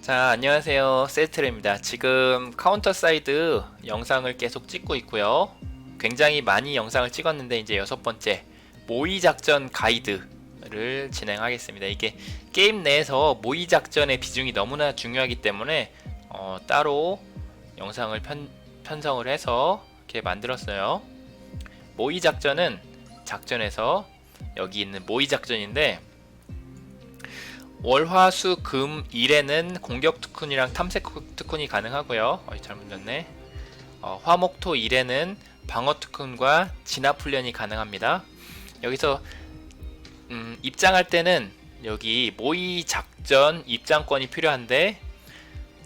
자, 안녕하세요. 셀트레입니다. 지금 카운터 사이드 영상을 계속 찍고 있고요. 굉장히 많이 영상을 찍었는데 이제 여섯 번째 모의 작전 가이드를 진행하겠습니다. 이게 게임 내에서 모의 작전의 비중이 너무나 중요하기 때문에 어, 따로 영상을 편, 편성을 해서 이렇게 만들었어요. 모의 작전은 작전에서 여기 있는 모의 작전인데 월화수 금 일에는 공격 특훈이랑 탐색 특훈이 가능하고요. 어, 잘못 넣네. 어, 화목토 일에는 방어 특훈과 진압 훈련이 가능합니다. 여기서 음, 입장할 때는 여기 모의 작전 입장권이 필요한데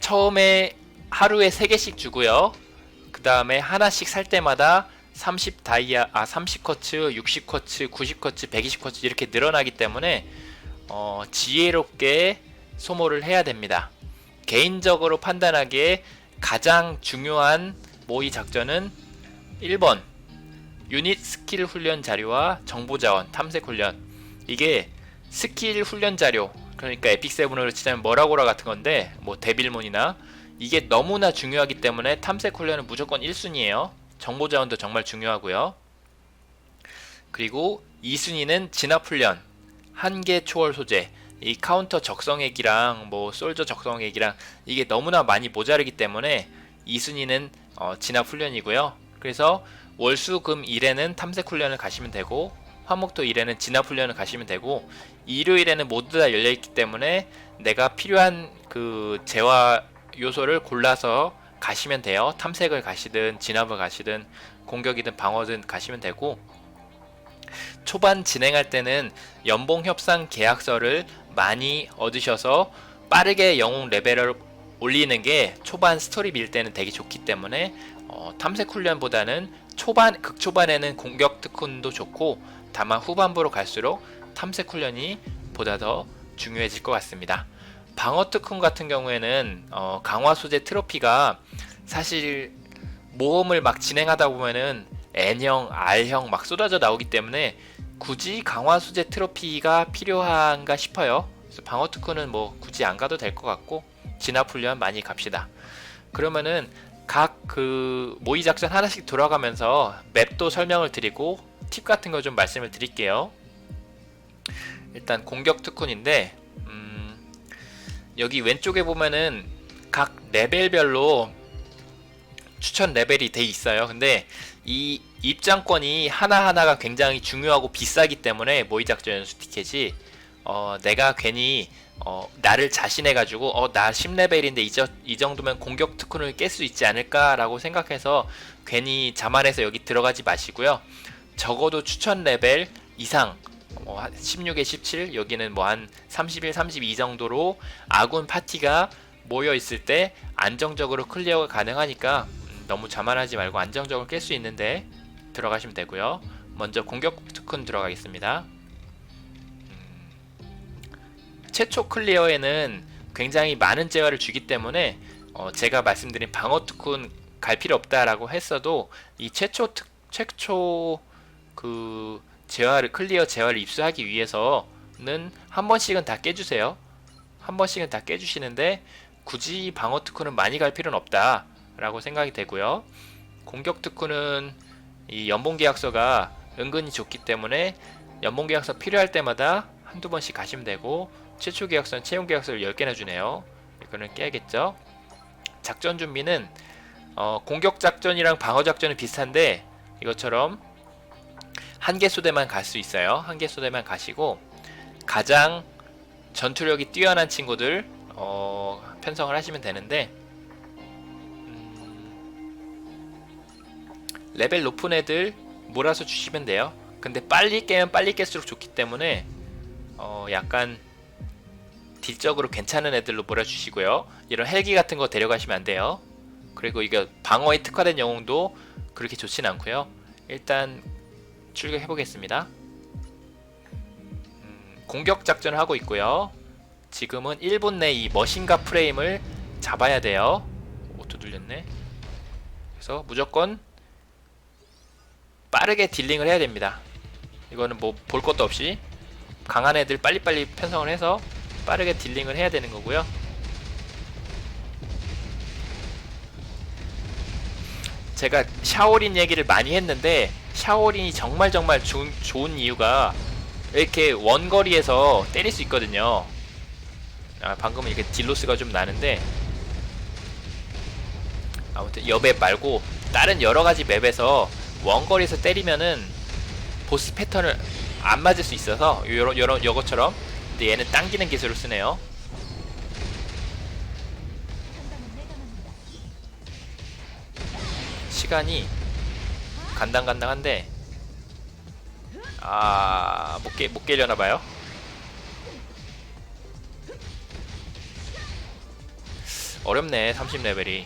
처음에 하루에 3개씩 주고요. 그 다음에 하나씩 살 때마다 30 다이아, 아 30커츠, 60커츠, 90커츠, 120커츠 이렇게 늘어나기 때문에 어, 지혜롭게 소모를 해야 됩니다. 개인적으로 판단하기에 가장 중요한 모의 작전은 1번 유닛 스킬 훈련 자료와 정보 자원 탐색 훈련 이게 스킬 훈련 자료 그러니까 에픽 세븐으로 치자면 머라고라 같은 건데 뭐 데빌몬이나 이게 너무나 중요하기 때문에 탐색 훈련은 무조건 1순위예요. 정보 자원도 정말 중요하고요. 그리고 2순위는 진압 훈련 한계 초월 소재 이 카운터 적성액이랑 뭐 솔저 적성액이랑 이게 너무나 많이 모자르기 때문에 2순위는 어, 진압 훈련이고요. 그래서 월수금 일에는 탐색 훈련을 가시면 되고 화목토 일에는 진압 훈련을 가시면 되고 일요일에는 모두 다 열려 있기 때문에 내가 필요한 그 재화 요소를 골라서 가시면 돼요. 탐색을 가시든 진압을 가시든 공격이든 방어든 가시면 되고 초반 진행할 때는 연봉 협상 계약서를 많이 얻으셔서 빠르게 영웅 레벨을 올리는 게 초반 스토리 밀 때는 되게 좋기 때문에 어, 탐색 훈련보다는 초반 극초반에는 공격 특훈도 좋고 다만 후반부로 갈수록 탐색 훈련이 보다 더 중요해질 것 같습니다. 방어 특훈 같은 경우에는 어, 강화 소재 트로피가 사실 모험을 막 진행하다 보면은 N형, R형 막 쏟아져 나오기 때문에 굳이 강화 소재 트로피가 필요한가 싶어요. 그래서 방어 특훈은 뭐 굳이 안 가도 될 것 같고 진압 훈련 많이 갑시다. 그러면은 각 그 모의 작전 하나씩 돌아가면서 맵도 설명을 드리고 팁 같은 거 좀 말씀을 드릴게요. 일단 공격 특훈인데 음, 여기 왼쪽에 보면은 각 레벨별로 추천 레벨이 돼 있어요. 근데 이 입장권이 하나하나가 굉장히 중요하고 비싸기 때문에 모의 작전 연수 티켓이 어, 내가 괜히 어, 나를 자신해 가지고 어, 나 10레벨인데 이, 저, 이 정도면 공격 특훈을 깰 수 있지 않을까라고 생각해서 괜히 자만해서 여기 들어가지 마시고요. 적어도 추천 레벨 이상 뭐 16에 17 여기는 뭐 한 31, 32 정도로 아군 파티가 모여 있을 때 안정적으로 클리어가 가능하니까 음, 너무 자만하지 말고 안정적으로 깰 수 있는데 들어가시면 되고요. 먼저 공격 특훈 들어가겠습니다. 음, 최초 클리어에는 굉장히 많은 재화를 주기 때문에 어, 제가 말씀드린 방어 특훈 갈 필요 없다라고 했어도 이 최초 특, 최초 그 재화를 클리어 재화를 입수하기 위해서는 한 번씩은 다 깨주세요. 한 번씩은 다 깨주시는데 굳이 방어 특훈은 많이 갈 필요는 없다 라고 생각이 되고요. 공격 특훈은 이 연봉 계약서가 은근히 좋기 때문에 연봉 계약서 필요할 때마다 한두 번씩 가시면 되고 최초 계약서는 채용 계약서를 10개나 주네요. 이거는 깨야겠죠. 작전 준비는 어, 공격 작전이랑 방어 작전은 비슷한데 이것처럼 한 개 소대만 갈 수 있어요. 한 개 소대만 가시고 가장 전투력이 뛰어난 친구들 어, 편성을 하시면 되는데 레벨 높은 애들 몰아서 주시면 돼요. 근데 빨리 깨면 빨리 깰수록 좋기 때문에 어, 약간 딜적으로 괜찮은 애들로 몰아주시고요. 이런 헬기 같은 거 데려가시면 안 돼요. 그리고 이게 방어에 특화된 영웅도 그렇게 좋진 않고요. 일단 출격해 보겠습니다. 음, 공격 작전을 하고 있고요. 지금은 1분 내 이 머신과 프레임을 잡아야 돼요. 오토 눌렸네. 그래서 무조건 빠르게 딜링을 해야 됩니다. 이거는 뭐 볼 것도 없이 강한 애들 빨리빨리 편성을 해서 빠르게 딜링을 해야 되는 거고요. 제가 샤오린 얘기를 많이 했는데 샤오린이 정말 정말 좋은, 좋은 이유가 이렇게 원거리에서 때릴 수 있거든요. 아, 방금은 이렇게 딜로스가 좀 나는데 아무튼 여맵 말고 다른 여러 가지 맵에서 원거리에서 때리면은 보스 패턴을 안 맞을 수 있어서 요런 요런 요것처럼 근데 얘는 당기는 기술을 쓰네요. 시간이 간당간당한데 아못 깨 못 깨려나 봐요. 어렵네 30레벨이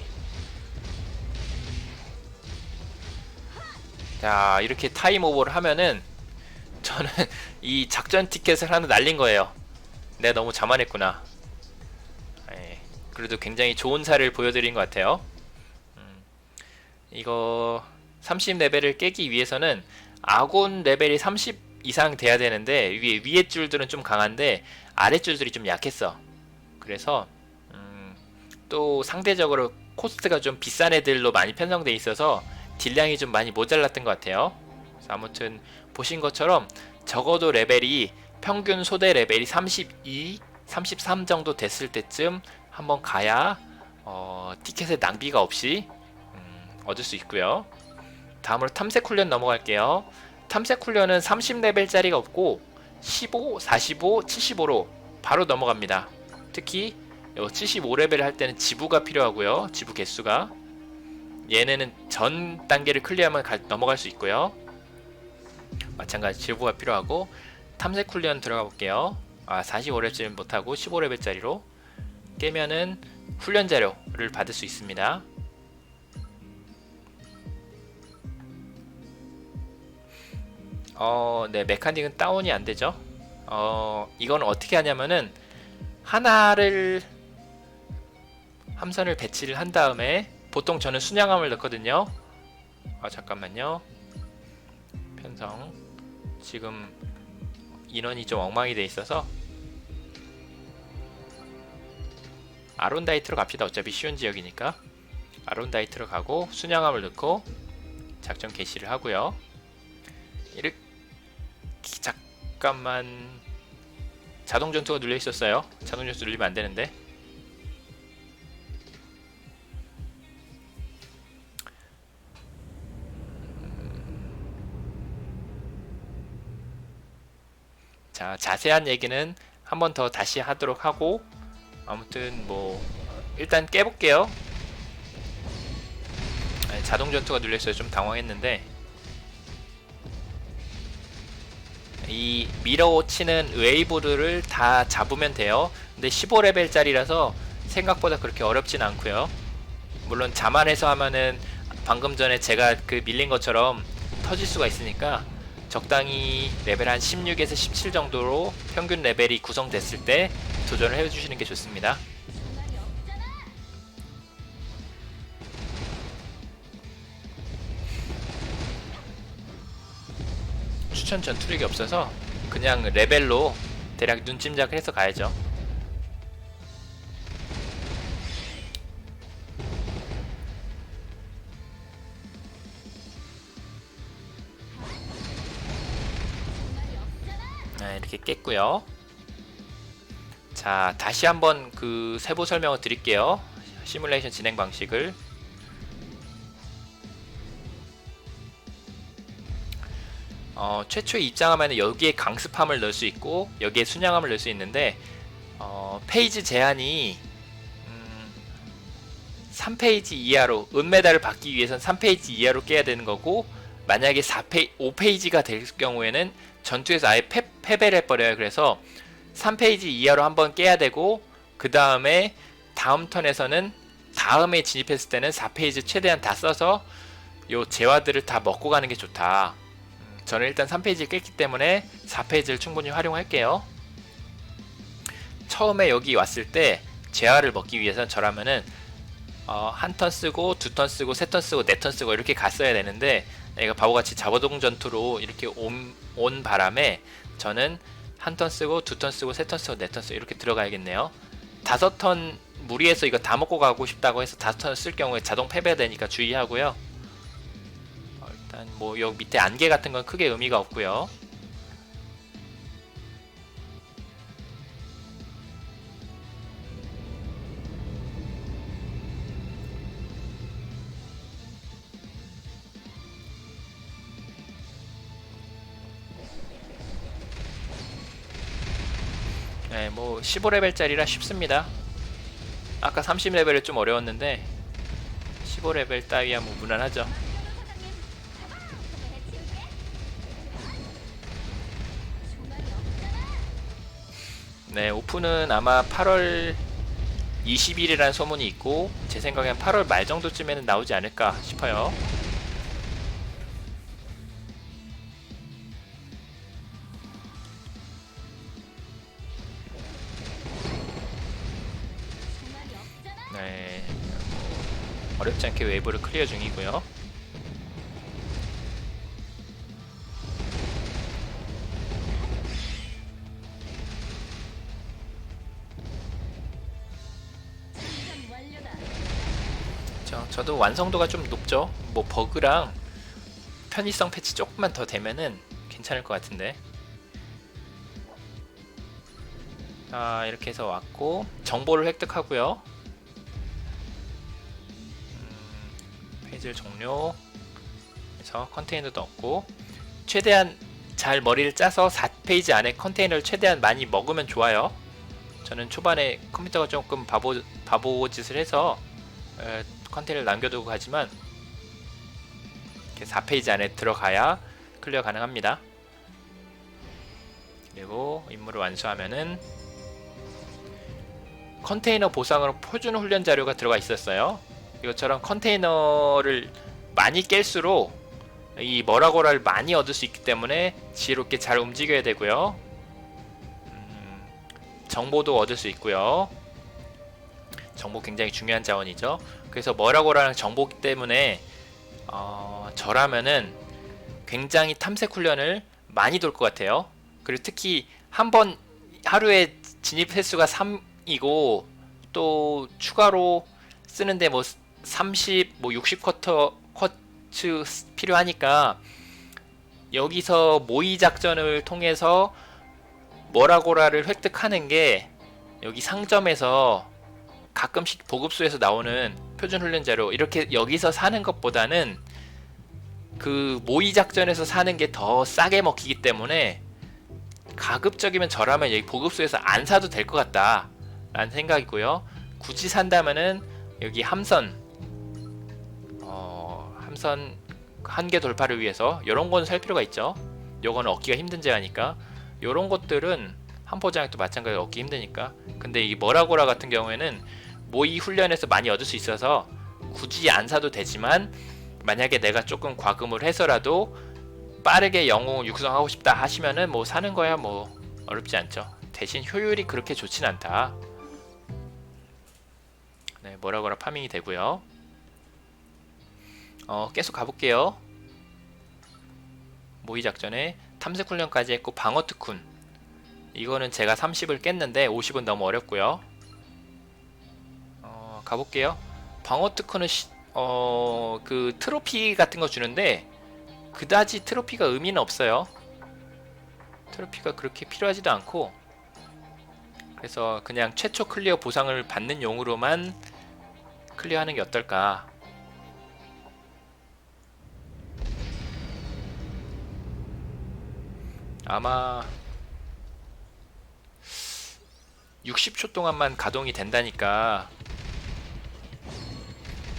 자 이렇게 타임 오버를 하면은 저는 이 작전 티켓을 하나 날린 거예요. 내가 너무 자만했구나. 예, 그래도 굉장히 좋은 사를 보여드린 것 같아요. 음, 이거 30레벨을 깨기 위해서는 아군 레벨이 30 이상 돼야 되는데 위에 위에 줄들은 좀 강한데 아래 줄들이 좀 약했어. 그래서 음, 또 상대적으로 코스트가 좀 비싼 애들로 많이 편성돼 있어서 딜량이 좀 많이 모자랐던 것 같아요. 아무튼 보신 것처럼 적어도 레벨이 평균 소대 레벨이 32, 33 정도 됐을 때쯤 한번 가야 어, 티켓의 낭비가 없이 음, 얻을 수 있고요. 다음으로 탐색 훈련 넘어갈게요. 탐색 훈련은 30레벨짜리가 없고 15, 45, 75로 바로 넘어갑니다. 특히 75레벨 할 때는 지부가 필요하고요. 지부 개수가 얘네는 전 단계를 클리어하면 가, 넘어갈 수 있고요. 마찬가지 지부가 필요하고 탐색 훈련 들어가 볼게요. 아 45레벨 못하고 15레벨짜리로 깨면은 훈련 자료를 받을 수 있습니다. 어, 네, 메카닉은 다운이 안 되죠. 어, 이건 어떻게 하냐면은 하나를 함선을 배치를 한 다음에 보통 저는 순양함을 넣거든요. 아, 잠깐만요. 편성. 지금 인원이 좀 엉망이 돼 있어서 아론다이트로 갑시다. 어차피 쉬운 지역이니까. 아론다이트로 가고 순양함을 넣고 작전 개시를 하고요. 이렇게 잠깐만 자동 전투가 눌려 있었어요. 자동 전투 눌리면 안 되는데. 자, 자세한 얘기는 한 번 더 다시 하도록 하고 아무튼 뭐 일단 깨볼게요. 자동 전투가 있어서 좀 당황했는데 이 미러 치는 웨이브들을 다 잡으면 돼요. 근데 15레벨짜리라서 생각보다 그렇게 어렵진 않고요. 물론 자만해서 하면은 방금 전에 제가 그 밀린 것처럼 터질 수가 있으니까 적당히 레벨 한 16에서 17 정도로 평균 레벨이 구성됐을 때 도전을 해주시는 게 좋습니다. 추천 전투력이 없어서 그냥 레벨로 대략 눈찜작을 해서 가야죠. 이렇게 깼고요. 자, 다시 한번 그 세부 설명을 드릴게요. 시뮬레이션 진행 방식을. 어, 최초에 입장하면 여기에 강습함을 넣을 수 있고 여기에 순양함을 넣을 수 있는데 어, 페이지 제한이 음, 3페이지 이하로 은메달을 받기 위해선 3페이지 이하로 깨야 되는 거고 만약에 4페이, 5페이지가 될 경우에는 전투에서 아예 패, 패배를 해버려요. 그래서 3페이지 이하로 한번 깨야 되고 그 다음에 다음 턴에서는 다음에 진입했을 때는 4페이지 최대한 다 써서 요 재화들을 다 먹고 가는 게 좋다. 음, 저는 일단 3페이지를 깼기 때문에 4페이지를 충분히 활용할게요. 처음에 여기 왔을 때 재화를 먹기 위해서는 저라면은 어, 한 턴 쓰고 두 턴 쓰고 세 턴 쓰고 네 턴 쓰고 이렇게 갔어야 되는데 얘가 바보같이 자보동 전투로 이렇게 온, 온 바람에 저는 한 턴 쓰고 두 턴 쓰고 세 턴 쓰고 네 턴 쓰고 이렇게 들어가야겠네요. 다섯 턴 무리해서 이거 다 먹고 가고 싶다고 해서 다섯 턴을 쓸 경우에 자동 패배되니까 주의하고요. 일단 뭐 여기 밑에 안개 같은 건 크게 의미가 없고요. 네, 뭐 15레벨짜리라 쉽습니다. 아까 30레벨이 좀 어려웠는데 15레벨 따위야 뭐 무난하죠. 네, 오픈은 아마 8월 20일이라는 소문이 있고 제 생각엔 8월 말 정도쯤에는 나오지 않을까 싶어요. 않게 웨이브를 클리어 중이고요. 저, 저도 완성도가 좀 높죠. 뭐 버그랑 편의성 패치 조금만 더 되면은 괜찮을 것 같은데. 자 이렇게 해서 왔고 정보를 획득하고요. 음, 페이지를 종료. 그래서 컨테이너도 없고 최대한 잘 머리를 짜서 4페이지 안에 컨테이너를 최대한 많이 먹으면 좋아요. 저는 초반에 컴퓨터가 조금 바보 바보 짓을 해서 에, 컨테이너를 남겨두고 가지만 이렇게 4페이지 안에 들어가야 클리어 가능합니다. 그리고 임무를 완수하면은 컨테이너 보상으로 표준 훈련 자료가 들어가 있었어요. 이것처럼 컨테이너를 많이 깰수록 이 뭐라고라를 많이 얻을 수 있기 때문에 지혜롭게 잘 움직여야 되고요. 음, 정보도 얻을 수 있고요. 정보 굉장히 중요한 자원이죠. 그래서 뭐라고라는 정보 때문에 어, 저라면은 굉장히 탐색 훈련을 많이 돌 것 같아요. 그리고 특히 한 번 하루에 진입 횟수가 3이고 또 추가로 쓰는데 뭐 30, 뭐 60쿼터 쿼츠 필요하니까 여기서 모의 작전을 통해서 뭐라고라를 획득하는 게 여기 상점에서 가끔씩 보급소에서 나오는 표준 훈련 자료 이렇게 여기서 사는 것보다는 그 모의 작전에서 사는 게 더 싸게 먹히기 때문에 가급적이면 저라면 여기 보급소에서 안 사도 될 것 같다 라는 생각이고요. 굳이 산다면은 여기 함선 어, 함선 한계 돌파를 위해서 이런 건 살 필요가 있죠 요거는 얻기가 힘든 제한이니까 요런 것들은 한포장도 마찬가지로 얻기 힘드니까 근데 이 머라고라 같은 경우에는 모의 훈련에서 많이 얻을 수 있어서 굳이 안 사도 되지만 만약에 내가 조금 과금을 해서라도 빠르게 영웅을 육성하고 싶다 하시면은 뭐 사는 거야 뭐 어렵지 않죠. 대신 효율이 그렇게 좋진 않다. 네, 뭐라거나 파밍이 되고요. 어, 계속 가볼게요. 모의 작전에 탐색 훈련까지 했고 방어 특훈. 이거는 제가 30을 깼는데 50은 너무 어렵고요. 어, 가볼게요. 방어 특훈은 시, 어, 그 트로피 같은 거 주는데 그다지 트로피가 의미는 없어요. 트로피가 그렇게 필요하지도 않고 그래서 그냥 최초 클리어 보상을 받는 용으로만 클리어하는 게 어떨까? 아마 60초 동안만 가동이 된다니까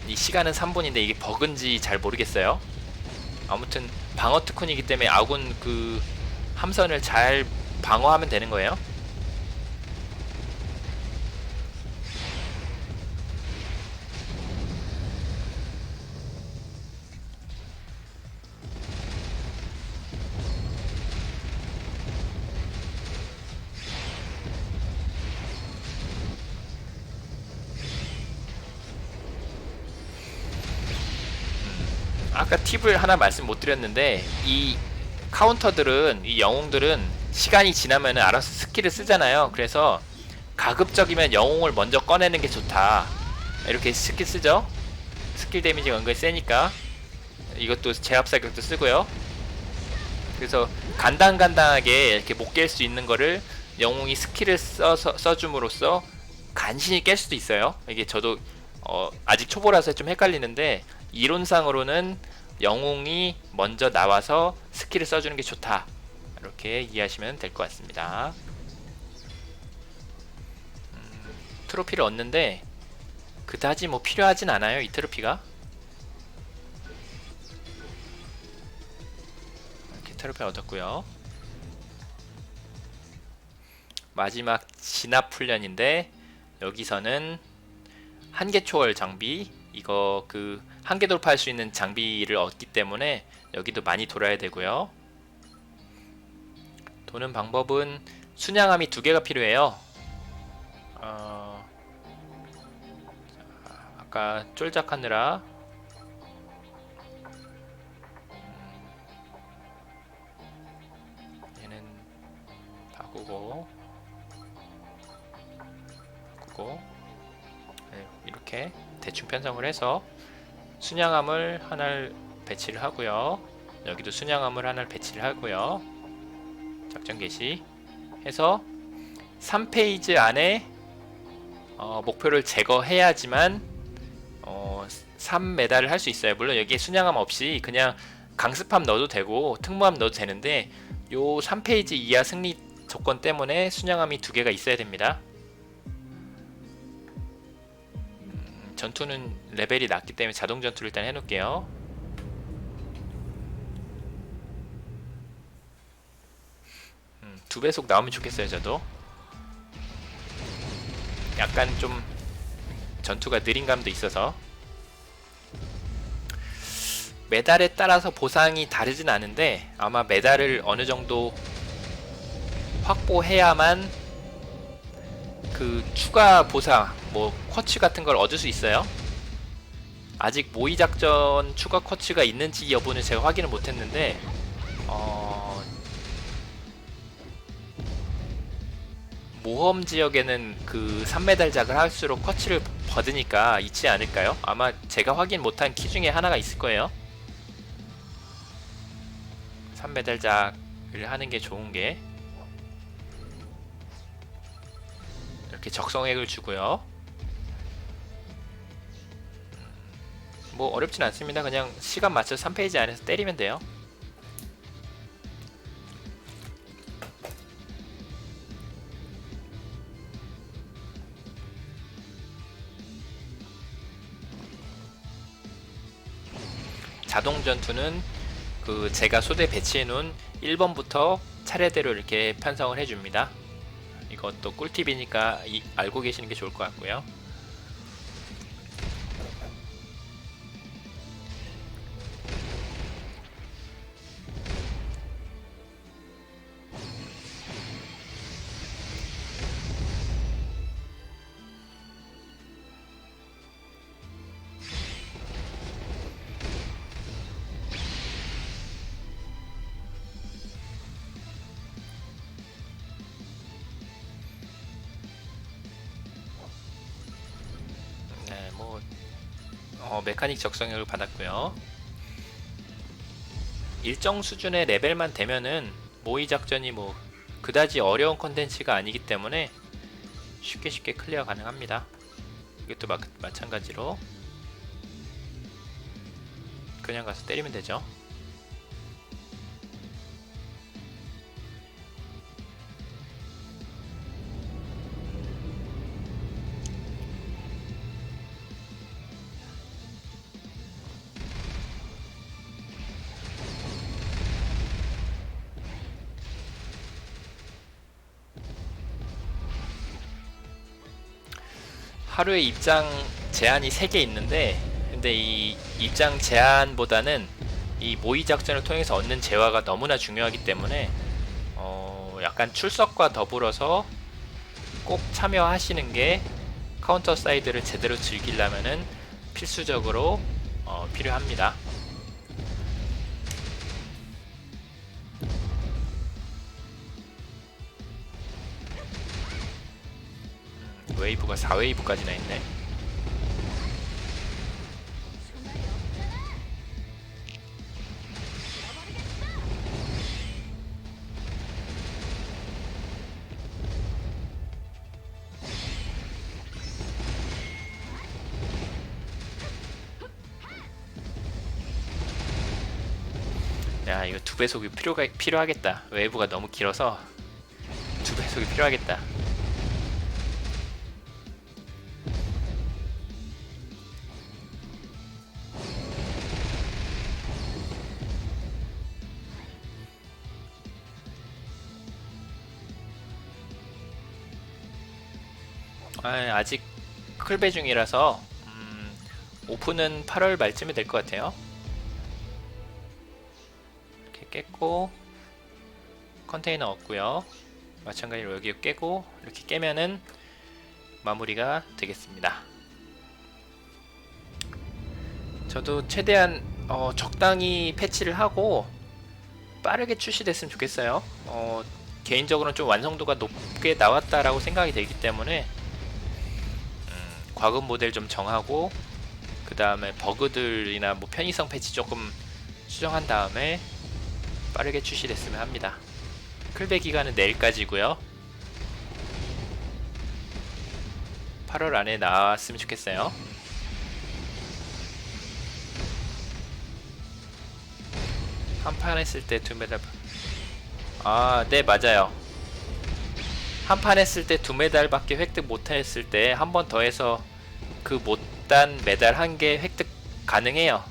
이 시간은 3분인데 이게 버그인지 잘 모르겠어요. 아무튼 방어 특훈이기 때문에 아군 그 함선을 잘 방어하면 되는 거예요. 아까 팁을 하나 말씀 못 드렸는데 이 카운터들은 이 영웅들은 시간이 지나면 알아서 스킬을 쓰잖아요. 그래서 가급적이면 영웅을 먼저 꺼내는 게 좋다. 이렇게 스킬 쓰죠. 스킬 데미지가 은근히 세니까 이것도 제압 사격도 쓰고요. 그래서 간당간당하게 이렇게 못 깰 수 있는 거를 영웅이 스킬을 써서 써줌으로써 간신히 깰 수도 있어요. 이게 저도 어, 아직 초보라서 좀 헷갈리는데 이론상으로는 영웅이 먼저 나와서 스킬을 써주는 게 좋다. 이렇게 이해하시면 될 것 같습니다. 음, 트로피를 얻는데 그다지 뭐 필요하진 않아요. 이 트로피가. 이렇게 트로피 얻었고요. 마지막 진압 훈련인데 여기서는 한계 초월 장비 이거 그 한계 돌파할 수 있는 장비를 얻기 때문에 여기도 많이 돌아야 되고요. 도는 방법은 순양함이 두 개가 필요해요. 어, 자, 아까 쫄작하느라 음, 얘는 바꾸고 바꾸고 네, 이렇게 대충 편성을 해서 순양함을 하나를 배치를 하고요. 여기도 순양함을 하나를 배치를 하고요. 작전 개시 해서 3페이지 안에 어, 목표를 제거해야지만 어, 3메달을 할 수 있어요. 물론 여기에 순양함 없이 그냥 강습함 넣어도 되고 특무함 넣어도 되는데 요 3페이지 이하 승리 조건 때문에 순양함이 두 개가 있어야 됩니다. 전투는 레벨이 낮기 때문에 자동 전투를 일단 해놓을게요. 음, 두 배속 나오면 좋겠어요, 저도. 약간 좀 전투가 느린 감도 있어서 메달에 따라서 보상이 다르진 않은데 아마 메달을 어느 정도 확보해야만 그 추가 보상 뭐 쿼츠 같은 걸 얻을 수 있어요. 아직 모의 작전 추가 쿼츠가 있는지 여부는 제가 확인을 못했는데 어, 모험 지역에는 그 3메달작을 할수록 쿼츠를 받으니까 있지 않을까요? 아마 제가 확인 못한 키 중에 하나가 있을 거예요. 3메달작을 하는 게 좋은 게 이렇게 적성액을 주고요. 뭐 어렵진 않습니다. 그냥 시간 맞춰 3페이지 안에서 때리면 돼요. 자동 전투는 그 제가 소대 배치해 놓은 1번부터 차례대로 이렇게 편성을 해줍니다. 이것도 꿀팁이니까 이- 알고 계시는 게 좋을 것 같고요. 메카닉 적성력을 받았고요. 일정 수준의 레벨만 되면은 모의 작전이 뭐 그다지 어려운 컨텐츠가 아니기 때문에 쉽게 쉽게 클리어 가능합니다. 이것도 마, 마찬가지로 그냥 가서 때리면 되죠. 하루에 입장 제한이 3개 있는데 근데 이 입장 제한보다는 이 모의 작전을 통해서 얻는 재화가 너무나 중요하기 때문에 어 약간 출석과 더불어서 꼭 참여하시는 게 카운터 사이드를 제대로 즐기려면은 필수적으로 어 필요합니다. 웨이브가 4웨이브까지나 있네. 야 이거 두 배속이 필요가 필요하겠다. 웨이브가 너무 길어서 두 배속이 필요하겠다. 클배 중이라서 음, 오픈은 8월 말쯤에 될 것 같아요. 이렇게 깼고 컨테이너 없고요. 마찬가지로 여기 깨고 이렇게 깨면은 마무리가 되겠습니다. 저도 최대한 어, 적당히 패치를 하고 빠르게 출시됐으면 좋겠어요. 어, 개인적으로는 좀 완성도가 높게 나왔다라고 생각이 되기 때문에 음, 과금 모델 좀 정하고 그 다음에 버그들이나 뭐 편의성 패치 조금 수정한 다음에 빠르게 출시됐으면 합니다. 클배 기간은 내일까지고요. 8월 안에 나왔으면 좋겠어요. 한 판 했을 때 두 메달. 아, 네 맞아요. 한 판 했을 때 두 메달밖에 획득 못했을 때 한 번 더 해서 그 못단 메달 한 개 획득 가능해요.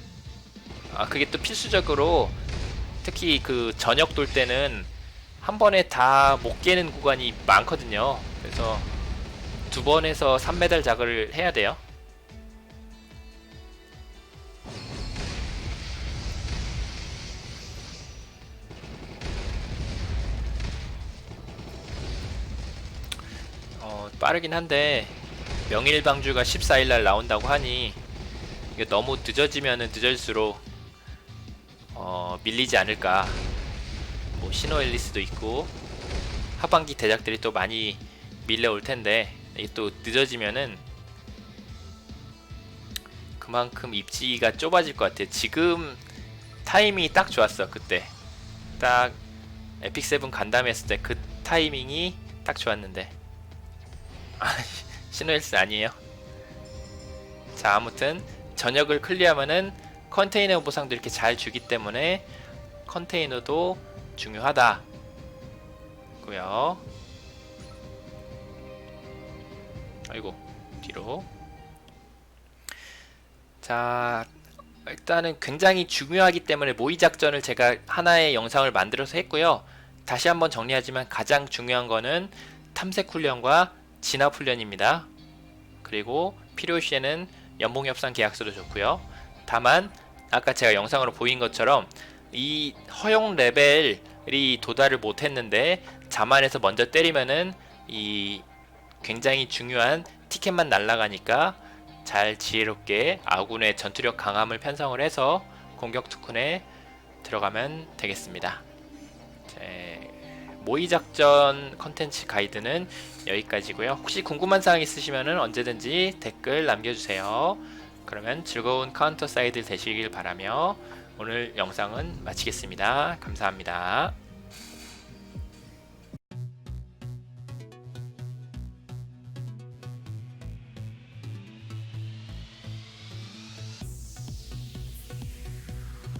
아 그게 또 필수적으로 특히 그 저녁 돌 때는 한 번에 다 못 깨는 구간이 많거든요. 그래서 두 번에서 3메달 작을 해야 돼요. 어, 빠르긴 한데 명일방주가 14일날 나온다고 하니 이게 너무 늦어지면은 늦을수록 어, 밀리지 않을까. 뭐 신호 앨리스도 있고 하반기 대작들이 또 많이 밀려올 텐데 이게 또 늦어지면은 그만큼 입지가 좁아질 것 같아요. 지금 타이밍이 딱 좋았어 그때 딱 에픽 세븐 간담 했을 때 그 타이밍이 딱 좋았는데 아, 신호일스 아니에요. 자 아무튼 저녁을 클리어하면은 컨테이너 보상도 이렇게 잘 주기 때문에 컨테이너도 중요하다. 고요. 아이고 뒤로. 자 일단은 굉장히 중요하기 때문에 모의 작전을 제가 하나의 영상을 만들어서 했고요. 다시 한번 정리하지만 가장 중요한 거는 탐색 훈련과 진압 훈련입니다. 그리고 필요 시에는 연봉 협상 계약서도 좋고요. 다만 아까 제가 영상으로 보인 것처럼 이 허용 레벨이 도달을 못했는데 자만해서 먼저 때리면은 이 굉장히 중요한 티켓만 날아가니까 잘 지혜롭게 아군의 전투력 강함을 편성을 해서 공격 투쿤에 들어가면 되겠습니다. 제 모의 작전 컨텐츠 가이드는 여기까지고요. 혹시 궁금한 사항 있으시면 언제든지 댓글 남겨주세요. 그러면 즐거운 카운터 사이드 되시길 바라며 오늘 영상은 마치겠습니다. 감사합니다.